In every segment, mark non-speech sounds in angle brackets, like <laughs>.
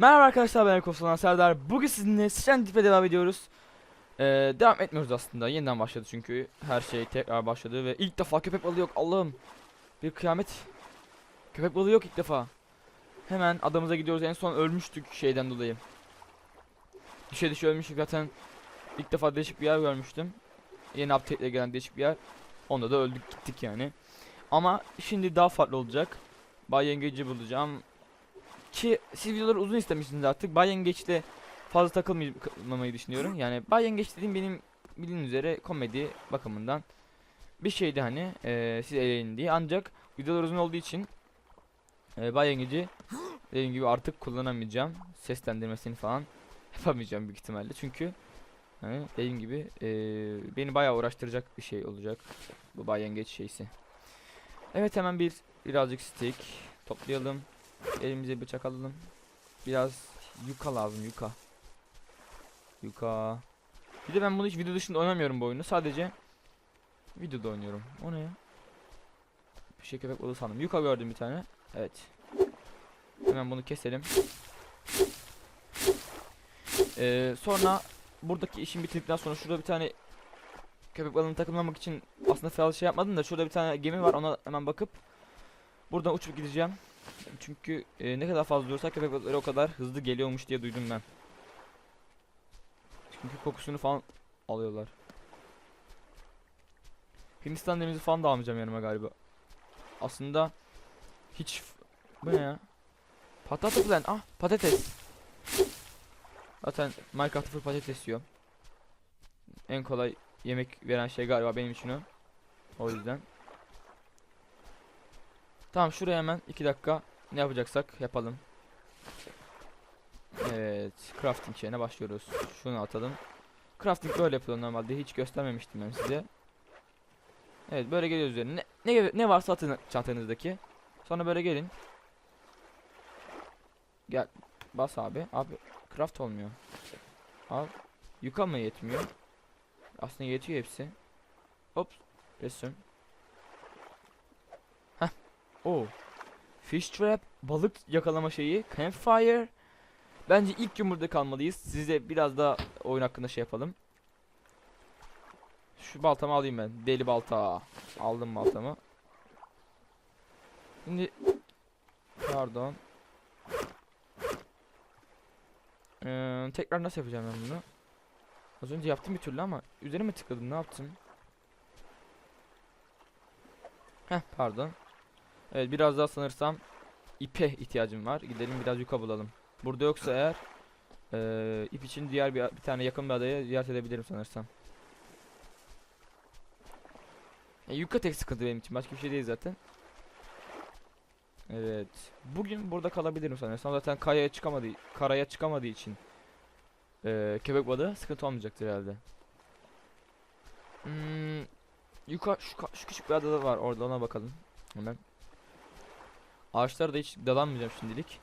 Merhaba arkadaşlar ben Ekofsalan Serdar. Bugün sizinle Sıçan Dip'e devam ediyoruz. Ee, devam etmiyoruz aslında. Yeniden başladı çünkü. Her şey tekrar başladı ve ilk defa köpek balığı yok. Allah'ım. Bir kıyamet. Köpek balığı yok ilk defa. Hemen adamıza gidiyoruz. En son ölmüştük şeyden dolayı. Düşe düşe ölmüştük zaten. İlk defa değişik bir yer görmüştüm. Yeni update gelen değişik bir yer. Onda da öldük gittik yani. Ama şimdi daha farklı olacak. Bay Yengeci bulacağım. Ki siz videoları uzun istemişsiniz artık. Bay Yengeç'le fazla takılmamayı düşünüyorum. Yani Bay Yengeç dediğim benim bildiğiniz üzere komedi bakımından bir şeydi hani eee siz eğlenin diye. Ancak videolar uzun olduğu için eee Bay Yengeci dediğim gibi artık kullanamayacağım. Seslendirmesini falan <laughs> yapamayacağım büyük ihtimalle. Çünkü hani dediğim gibi eee, beni bayağı uğraştıracak bir şey olacak bu Bay Yengeç şeysi. Evet hemen bir birazcık stick toplayalım. Elimize bıçak alalım. Biraz yuka lazım yuka. Yuka. Bir de ben bunu hiç video dışında oynamıyorum bu oyunu. Sadece videoda oynuyorum. O ne ya? Bir şey köpek balığı sandım. Yuka gördüm bir tane. Evet. Hemen bunu keselim. Ee, sonra buradaki işim bitirdikten sonra şurada bir tane köpek balığını takımlamak için aslında fazla şey yapmadım da şurada bir tane gemi var ona hemen bakıp buradan uçup gideceğim. Çünkü e, ne kadar fazla durursak köpek balıkları o kadar hızlı geliyormuş diye duydum ben. Çünkü kokusunu falan alıyorlar. Hindistan denizi falan da almayacağım yanıma galiba. Aslında hiç bu ne ya? Patata plant. Ah patates. Zaten Minecraft'ta full patates yiyor. En kolay yemek veren şey galiba benim için o. O yüzden. Tamam şuraya hemen 2 dakika ne yapacaksak yapalım. Evet, crafting şeyine başlıyoruz. Şunu atalım. Crafting böyle yapılıyor normalde. Hiç göstermemiştim ben size. Evet, böyle geliyoruz üzerine. Ne, ne, ne varsa atın çantanızdaki. Sonra böyle gelin. Gel. Bas abi. Abi craft olmuyor. Al. Yuka mı yetmiyor? Aslında yetiyor hepsi. Hop. Resim. Oo. Fish trap, balık yakalama şeyi, campfire. Bence ilk burada kalmalıyız. Size biraz daha oyun hakkında şey yapalım. Şu baltamı alayım ben. Deli balta. Aldım baltamı. Şimdi pardon. Ee, tekrar nasıl yapacağım ben bunu? Az önce yaptım bir türlü ama üzerime tıkladım. Ne yaptım? Heh pardon. Evet biraz daha sanırsam ipe ihtiyacım var. Gidelim biraz yuka bulalım. Burada yoksa eğer eee, ip için diğer bir, bir tane yakın bir adaya ziyaret edebilirim sanırsam. E, yuka tek sıkıntı benim için. Başka bir şey değil zaten. Evet. Bugün burada kalabilirim sanırsam. Zaten kayaya çıkamadığı, karaya çıkamadığı için eee köpek balığı sıkıntı olmayacaktır herhalde. Hmm, yuka şu, şu küçük bir adada var orada ona bakalım. Hemen. Ağaçlara da hiç dalanmayacağım şimdilik.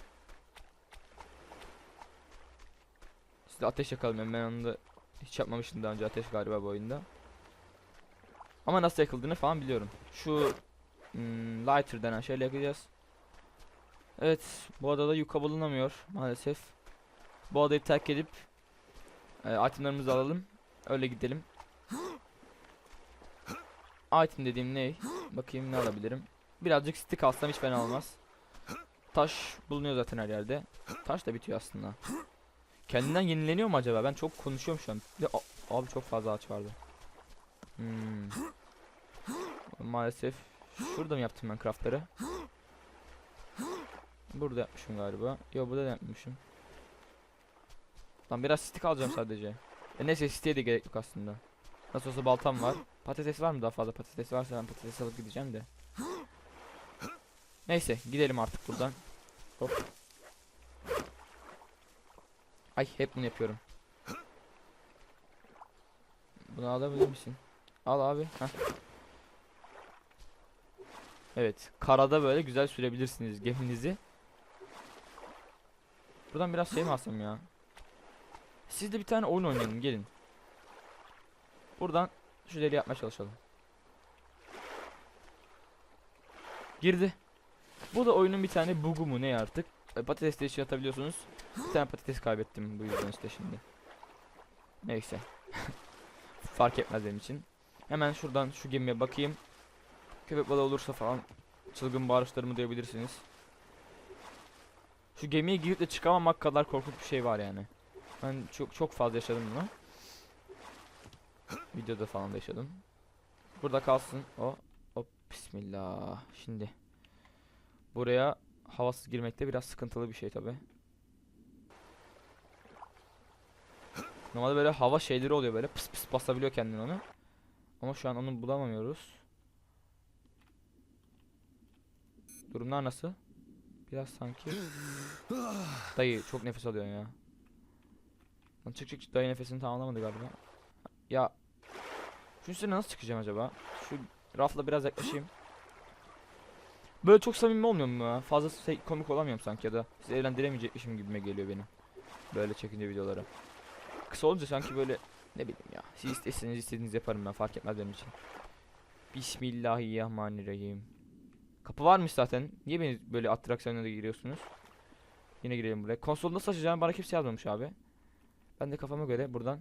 Size ateş yakalım ben onu hiç yapmamıştım daha önce ateş galiba bu oyunda. Ama nasıl yakıldığını falan biliyorum. Şu hmm, lighter denen şeyle yakacağız. Evet bu adada yuka bulunamıyor maalesef. Bu adayı terk edip e, itemlerimizi alalım. Öyle gidelim. <gasps> Item dediğim ne? Bakayım ne alabilirim. Birazcık stick alsam hiç fena olmaz. Taş bulunuyor zaten her yerde. Taş da bitiyor aslında. Kendinden yenileniyor mu acaba? Ben çok konuşuyorum şu an. Bir de- a- abi çok fazla ağaç vardı. Hmm. Maalesef şurada mı yaptım ben craftları? Burada yapmışım galiba. Yok burada da yapmışım. Lan biraz stick alacağım sadece. E neyse stick'e de gerek yok aslında. Nasıl olsa baltam var. Patates var mı daha fazla? Patates varsa ben patates alıp gideceğim de. Neyse gidelim artık buradan. Hop. Ay hep bunu yapıyorum. Bunu alabilir misin? Al abi. Heh. Evet. Karada böyle güzel sürebilirsiniz geminizi. Buradan biraz şey mi alsam ya? Siz de bir tane oyun oynayalım gelin. Buradan şu deli yapmaya çalışalım. Girdi. Bu da oyunun bir tane bug'u mu ne artık? e, patates de içine atabiliyorsunuz. Bir tane patates kaybettim bu yüzden işte şimdi. Neyse. <laughs> Fark etmez benim için. Hemen şuradan şu gemiye bakayım. Köpek balığı olursa falan çılgın bağırışlarımı duyabilirsiniz. Şu gemiye girip de çıkamamak kadar korkunç bir şey var yani. Ben çok çok fazla yaşadım bunu. Videoda falan da yaşadım. Burada kalsın o. Hop bismillah. Şimdi buraya havasız girmekte biraz sıkıntılı bir şey tabi. Normalde böyle hava şeyleri oluyor böyle pıs pıs basabiliyor kendini onu. Ama şu an onu bulamamıyoruz. Durumlar nasıl? Biraz sanki. Dayı çok nefes alıyorsun ya. Lan çık çık dayı nefesini tamamlamadı galiba. Ya şu üstüne nasıl çıkacağım acaba? Şu rafla biraz yaklaşayım. Böyle çok samimi olmuyor mu? Fazla şey, komik olamıyorum sanki ya da sizi eğlendiremeyecekmişim gibime geliyor benim. Böyle çekince videoları. Kısa olunca sanki böyle ne bileyim ya. Siz isteseniz istediğiniz yaparım ben fark etmez benim için. Bismillahirrahmanirrahim. Kapı varmış zaten. Niye beni böyle atraksiyona da giriyorsunuz? Yine girelim buraya. Konsolu nasıl açacağımı bana kimse yazmamış abi. Ben de kafama göre buradan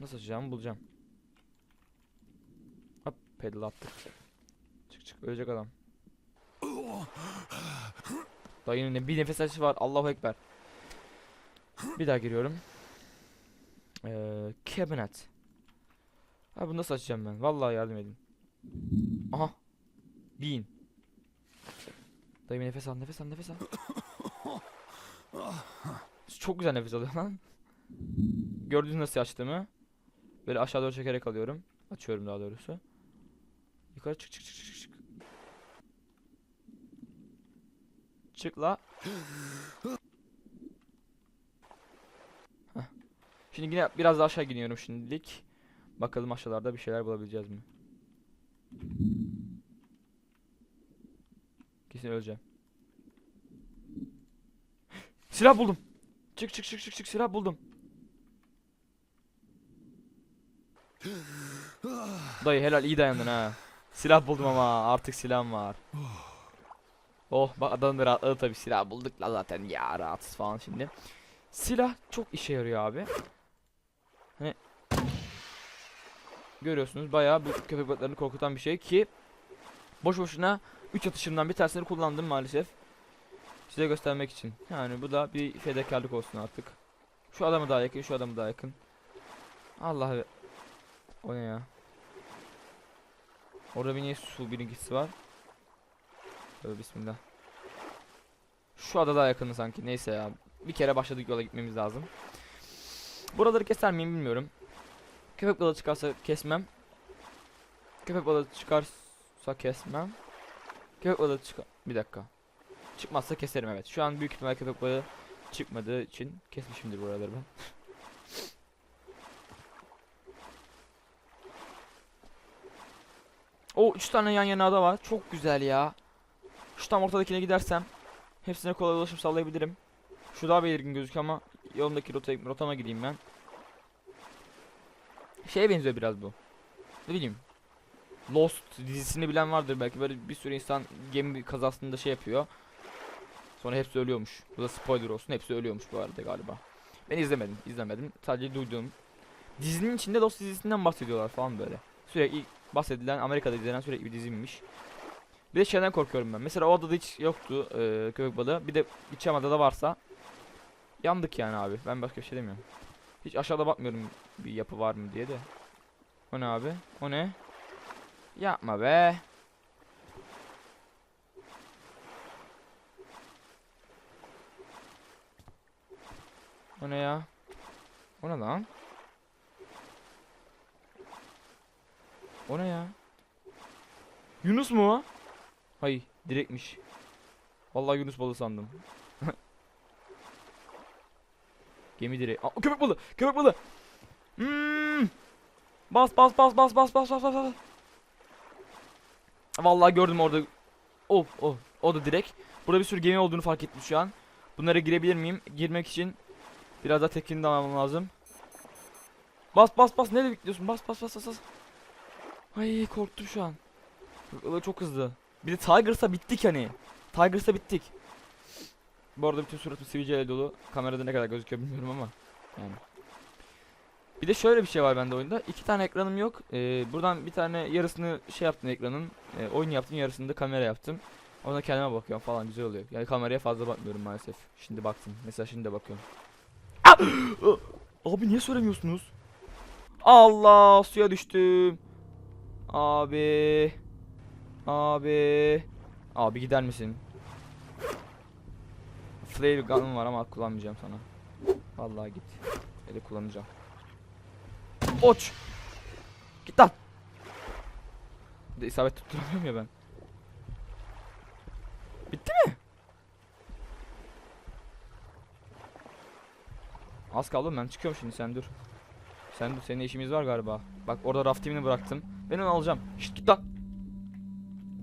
nasıl açacağımı bulacağım. Hop pedal attık. Çık çık ölecek adam. Dayının bir nefes açışı var. Allahu ekber. Bir daha giriyorum. Ee, cabinet. Ha bunu nasıl açacağım ben? Vallahi yardım edin. Aha. Bin. Dayı nefes al, nefes al, nefes al. Çok güzel nefes alıyor lan. Gördünüz nasıl açtığımı. Böyle aşağı doğru çekerek alıyorum. Açıyorum daha doğrusu. Yukarı çık çık çık çık çık. Çık la. Şimdi yine biraz daha aşağı gidiyorum şimdilik. Bakalım aşağılarda bir şeyler bulabileceğiz mi? Kesin öleceğim. <gasps> Silah buldum. Çık çık çık çık çık silah buldum. <gasps> Dayı helal iyi dayandın ha. Silah buldum ama artık silahım var. Oh bak adam da rahatladı tabi silah bulduk la zaten ya rahatsız falan şimdi. Silah çok işe yarıyor abi. Hani görüyorsunuz bayağı bu köpek balıklarını korkutan bir şey ki boş boşuna 3 atışımdan bir tanesini kullandım maalesef. Size göstermek için. Yani bu da bir fedakarlık olsun artık. Şu adamı daha yakın, şu adamı daha yakın. Allah O ne ya? Orada bir niye su birinkisi var? Tövbe bismillah. Şu ada daha yakını sanki. Neyse ya. Bir kere başladık yola gitmemiz lazım. Buraları keser miyim bilmiyorum. Köpek balığı çıkarsa kesmem. Köpek balığı çıkarsa kesmem. Köpek balığı çıkar... Bir dakika. Çıkmazsa keserim evet. Şu an büyük ihtimal köpek balığı çıkmadığı için kesmişimdir buraları ben. <laughs> O üç tane yan yana ada var. Çok güzel ya. Şu tam ortadakine gidersem hepsine kolay ulaşım sağlayabilirim. Şu daha belirgin gözüküyor ama yolumdaki rotaya, rotama gideyim ben. Şeye benziyor biraz bu. Ne bileyim. Lost dizisini bilen vardır belki böyle bir sürü insan gemi kazasında şey yapıyor. Sonra hepsi ölüyormuş. Bu da spoiler olsun. Hepsi ölüyormuş bu arada galiba. Ben izlemedim, izlemedim. Sadece duyduğum. Dizinin içinde Lost dizisinden bahsediyorlar falan böyle. Sürekli bahsedilen Amerika'da izlenen sürekli bir diziymiş. Bir de şeyden korkuyorum ben. Mesela o adada hiç yoktu e, köpek balığı. Bir de içem adada varsa yandık yani abi. Ben başka bir şey demiyorum. Hiç aşağıda bakmıyorum bir yapı var mı diye de. O ne abi? O ne? Yapma be. O ne ya? O ne lan? O ne ya? Yunus mu? Hayır, direkmiş. Vallahi Yunus balığı sandım. <laughs> Gemi direği. Aa, köpek balığı, köpek balığı. Hmm. Bas bas bas bas bas bas bas bas. Vallahi gördüm orada. Of of. O da direkt. Burada bir sürü gemi olduğunu fark ettim şu an. Bunlara girebilir miyim? Girmek için biraz daha tekini almam lazım. Bas bas bas. Nereye bekliyorsun? Bas bas bas bas. Ay korktum şu an. Çok hızlı. Bir de Tigers'a bittik hani. Tigers'a bittik. Bu arada bütün suratım sivilceyle dolu. Kamerada ne kadar gözüküyor bilmiyorum ama. Yani. Bir de şöyle bir şey var bende oyunda. İki tane ekranım yok. Ee, buradan bir tane yarısını şey yaptım ekranın. E, oyun yaptım yarısını da kamera yaptım. Ona kendime bakıyorum falan güzel oluyor. Yani kameraya fazla bakmıyorum maalesef. Şimdi baktım. Mesela şimdi de bakıyorum. Abi niye söylemiyorsunuz? Allah suya düştüm. Abi. Abi. Abi gider misin? Flare gun'ım var ama kullanmayacağım sana. Vallahi git. Ele kullanacağım. Oç. Git lan. De isabet tutturamıyorum ya ben. Bitti mi? Az kaldı ben çıkıyorum şimdi sen dur. Sen dur senin işimiz var galiba. Bak orada raftimini bıraktım. Ben onu alacağım. Şşt git lan.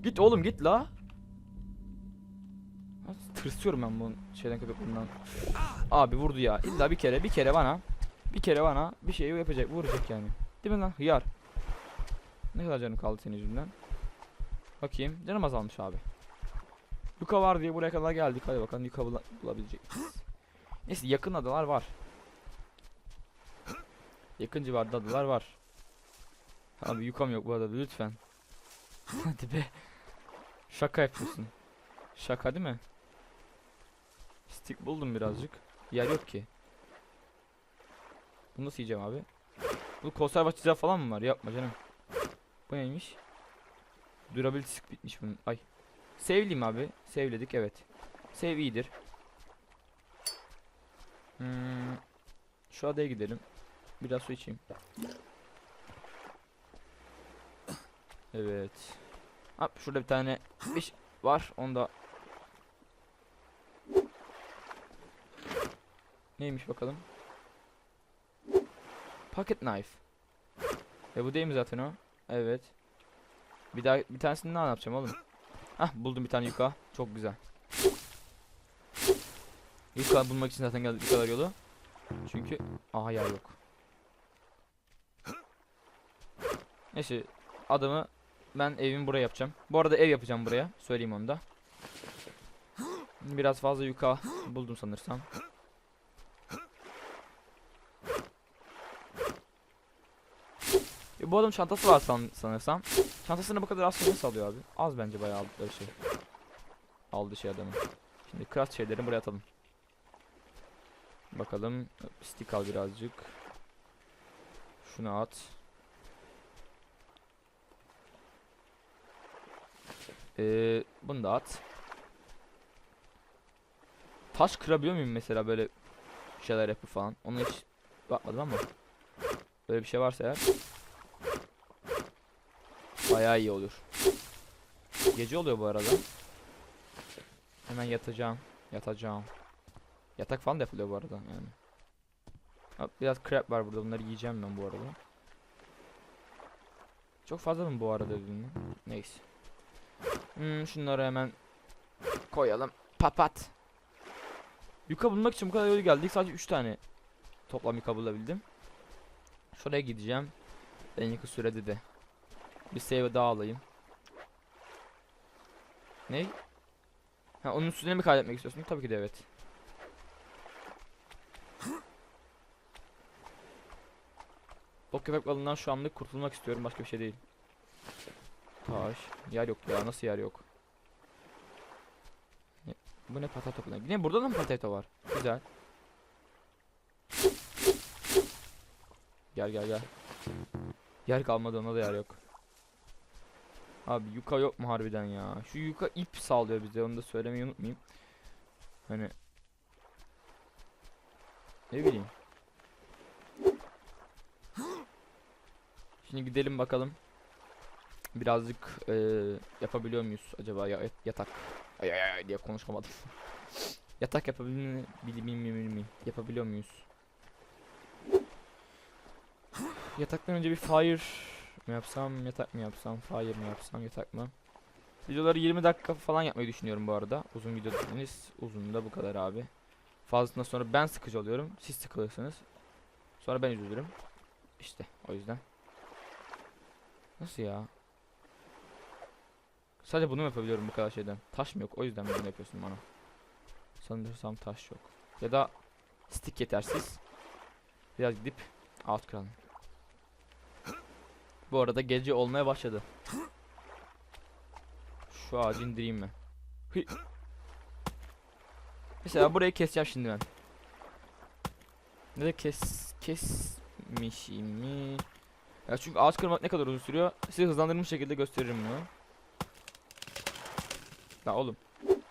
Git oğlum git la. Tırsıyorum ben bu şeyden köpeklerinden. Abi vurdu ya. İlla bir kere bir kere bana. Bir kere bana bir şeyi yapacak vuracak yani. Değil mi lan hıyar. Ne kadar canım kaldı senin yüzünden. Bakayım canım azalmış abi. Yuka var diye buraya kadar geldik. Hadi bakalım Yuka bula- bulabilecek? Neyse yakın adalar var. Yakın civarda adalar var. Abi yukam yok bu adada lütfen. <laughs> Hadi be. Şaka yapıyorsun. Şaka değil mi? Stick buldum birazcık. Yer yok ki. Bunu nasıl yiyeceğim abi? Bu konserve çizer falan mı var? Yapma canım. Bu neymiş? Durability bitmiş bunun. Ay. Sevliyim abi. Sevledik evet. Sev iyidir. Hmm. Şu adaya gidelim. Biraz su içeyim. Evet. Hop şurada bir tane iş var. Onda Neymiş bakalım? Pocket knife. E bu değil mi zaten o? Evet. Bir daha bir tanesini ne yapacağım oğlum? Hah buldum bir tane yuka. Çok güzel. Yuka bulmak için zaten geldik bu kadar yolu. Çünkü aha yer yok. Neyse adamı ben evimi buraya yapacağım. Bu arada ev yapacağım buraya. Söyleyeyim onu da. Biraz fazla yuka buldum sanırsam. E, bu adam çantası var san sanırsam. Çantasını bu kadar az şey nasıl alıyor abi? Az bence bayağı aldıkları şey. Aldı şey adamın. Şimdi craft şeylerini buraya atalım. Bakalım. Stick al birazcık. Şunu at. Ee, bunu da at. Taş kırabiliyor muyum mesela böyle şeyler yapıp falan? Onu hiç bakmadım ama. Böyle bir şey varsa eğer. Bayağı iyi olur. Gece oluyor bu arada. Hemen yatacağım. Yatacağım. Yatak falan da yapılıyor bu arada yani. Biraz crap var burada. Bunları yiyeceğim ben bu arada. Çok fazla mı bu arada ürünü? Neyse. Hmm, şunları hemen koyalım. Papat. Yuka bulmak için bu kadar yolu geldik. Sadece 3 tane toplam yuka bulabildim. Şuraya gideceğim. En yakın sürede de. Bir save daha alayım. Ne? Ha onun üstüne mi kaydetmek istiyorsun? Tabii ki de evet. <gasps> O köpek balığından şu anlık kurtulmak istiyorum. Başka bir şey değil. Taş. Yer yok ya. Nasıl yer yok? Ne? Bu ne patato falan. Yine burada da mı patato var? Güzel. Gel gel gel. Yer kalmadı ona da yer yok. Abi yuka yok mu harbiden ya? Şu yuka ip sağlıyor bize onu da söylemeyi unutmayayım. Hani ne bileyim. Şimdi gidelim bakalım. Birazcık eee, yapabiliyor muyuz acaba ya yatak? Ay ay ay diye konuşamadım. <laughs> yatak yapabilir mi? Bil- Bilmiyorum bilmiyorum. Yapabiliyor muyuz? Yataktan önce bir fire mi yapsam, yatak mı yapsam, fire mi yapsam, yatak mı? Videoları 20 dakika falan yapmayı düşünüyorum bu arada. Uzun video dediniz. Uzun da bu kadar abi. Fazlasından sonra ben sıkıcı oluyorum. Siz sıkılırsınız. Sonra ben üzülürüm. İşte o yüzden. Nasıl ya? Sadece bunu yapabiliyorum bu kadar şeyden? Taş mı yok? O yüzden bunu yapıyorsun bana? Sanırsam taş yok. Ya da stick yetersiz. Biraz gidip alt kıralım. Bu arada gece olmaya başladı. Şu ağacı indireyim mi? Hıy. Mesela burayı keseceğim şimdi ben. Ne de kes kesmişim mi? Ya çünkü ağaç kırmak ne kadar uzun sürüyor? Size hızlandırılmış şekilde gösteririm bunu. La oğlum.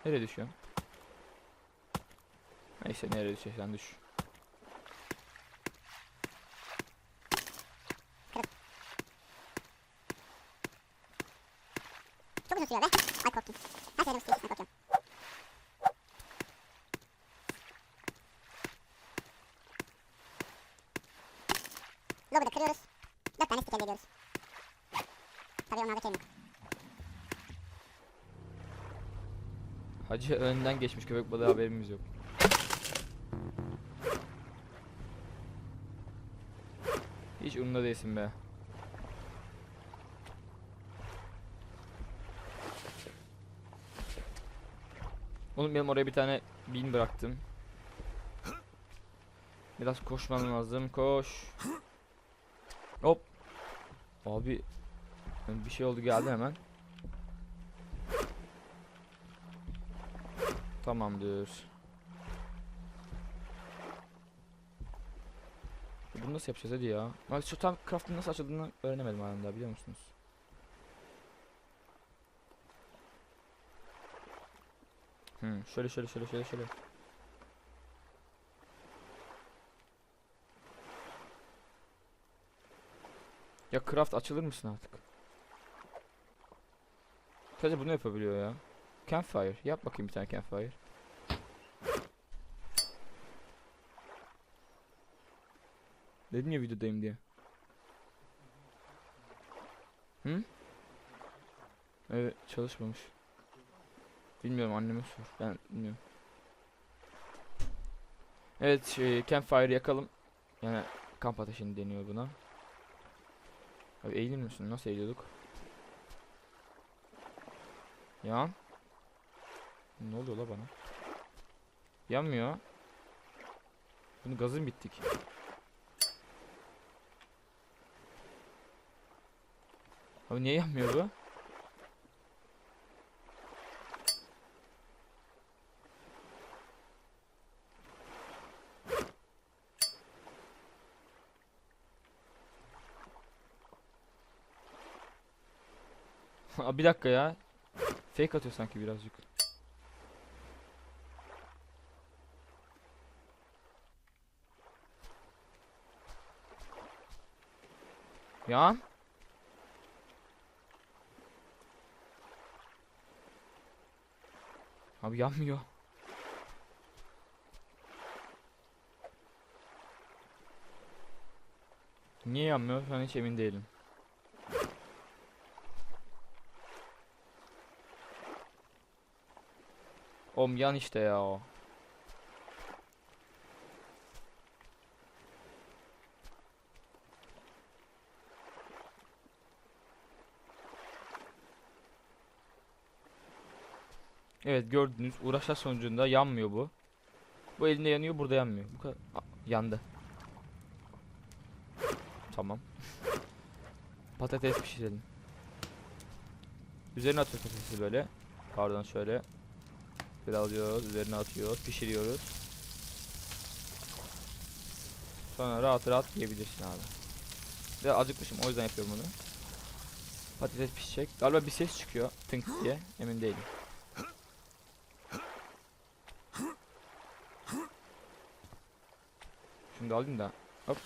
Nereye düşüyorsun? Neyse nereye düşersen düş. Çok uzun sürüyor be. Ay korktum. Her şeyden ısıtıyor. Ay korkuyorum. Lobu da kırıyoruz. Dört tane stick elde ediyoruz. Tabii onlarda kelime Hacı önden geçmiş köpek balığı haberimiz yok. Hiç umurunda değilsin be. Oğlum benim oraya bir tane bin bıraktım. Biraz koşmam lazım. Koş. Hop. Abi bir şey oldu geldi hemen. Tamamdır. Bunu nasıl yapacağız hadi ya? Bak şu tam craft'ın nasıl açıldığını öğrenemedim hala biliyor musunuz? Hmm, şöyle şöyle şöyle şöyle şöyle. Ya craft açılır mısın artık? Sadece bunu yapabiliyor ya. Campfire. Yap bakayım bir tane campfire. Dedim ya videodayım diye. Hı? Evet çalışmamış. Bilmiyorum anneme sor. Ben bilmiyorum. Evet şey, campfire yakalım. Yani kamp ateşini deniyor buna. Abi eğilir misin? Nasıl eğiliyorduk? Ya. Ne oluyor la bana? Yanmıyor. Bunu gazın bittik. Abi niye yanmıyor bu? <laughs> Bir dakika ya. Fake atıyor sanki birazcık. Ya. Abi yanmıyor. Niye yanmıyor? Ben hiç emin değilim. Oğlum yan işte ya o. Evet gördünüz uğraşlar sonucunda yanmıyor bu. Bu elinde yanıyor burada yanmıyor. Bu kadar Aa, yandı. Tamam. Patates pişirelim. Üzerine atıyoruz patatesi böyle. Pardon şöyle. Bir alıyoruz, üzerine atıyoruz, pişiriyoruz. Sonra rahat rahat yiyebilirsin abi. Ve acıkmışım o yüzden yapıyorum bunu. Patates pişecek. Galiba bir ses çıkıyor tınk diye emin değilim. Şunu da alayım da. Hop.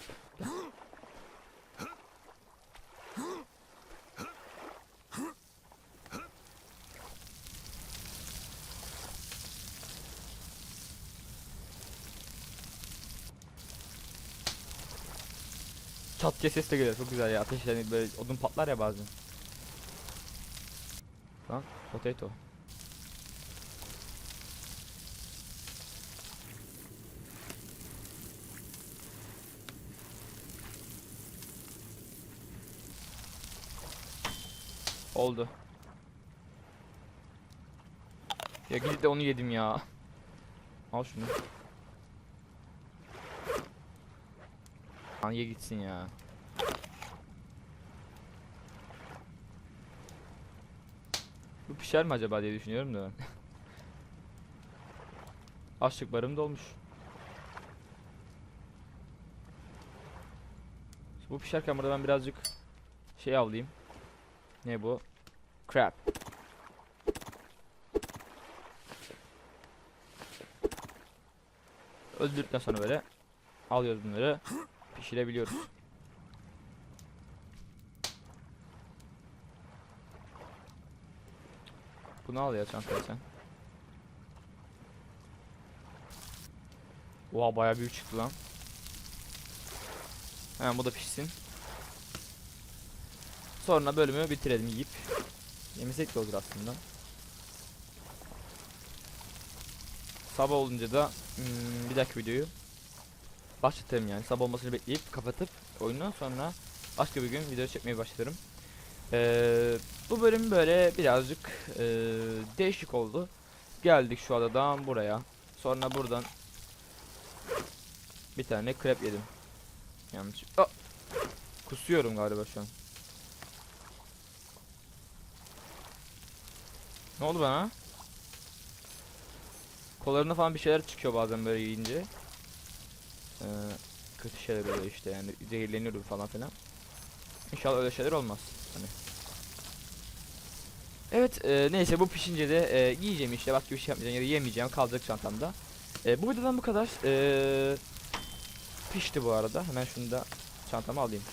Çat diye ses de geliyor çok güzel ya ateş yani böyle odun patlar ya bazen. Lan potato. Oldu. Ya gidip de onu yedim ya. Al şunu. Lan ye gitsin ya. Bu pişer mi acaba diye düşünüyorum da ben. <laughs> Açlık barım dolmuş. Bu pişerken burada ben birazcık şey avlayayım. Ne bu? Crab. Öldürdükten sonra böyle alıyoruz bunları. Pişirebiliyoruz. Bunu al ya çantaya sen. Oha bayağı büyük çıktı lan. Hemen bu da pişsin. Sonra bölümü bitirelim yiyip. Yemesek de olur aslında. Sabah olunca da hmm, bir dahaki videoyu başlatırım yani. Sabah olmasını bekleyip kapatıp oyunu sonra başka bir gün video çekmeye başlarım. Ee, bu bölüm böyle birazcık ee, değişik oldu. Geldik şu adadan buraya. Sonra buradan bir tane krep yedim. Yanlış. Aa! Kusuyorum galiba şu an. Ne oldu bana? Kollarına falan bir şeyler çıkıyor bazen böyle yiyince. Ee, kötü şeyler oluyor işte yani zehirleniyorum falan filan. İnşallah öyle şeyler olmaz. Hani. Evet e, neyse bu pişince de e, yiyeceğim işte başka bir şey yapmayacağım ya da yemeyeceğim kalacak çantamda. E, bu videodan bu kadar. E, pişti bu arada hemen şunu da çantama alayım.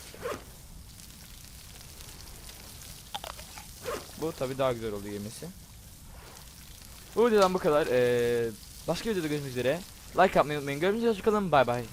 Bu tabi daha güzel oluyor yemesi. Bu videodan bu kadar. E, başka videoda görüşmek üzere. Like yapmayı unutmayın. Görüşmek üzere. Hoşçakalın. Bay bay.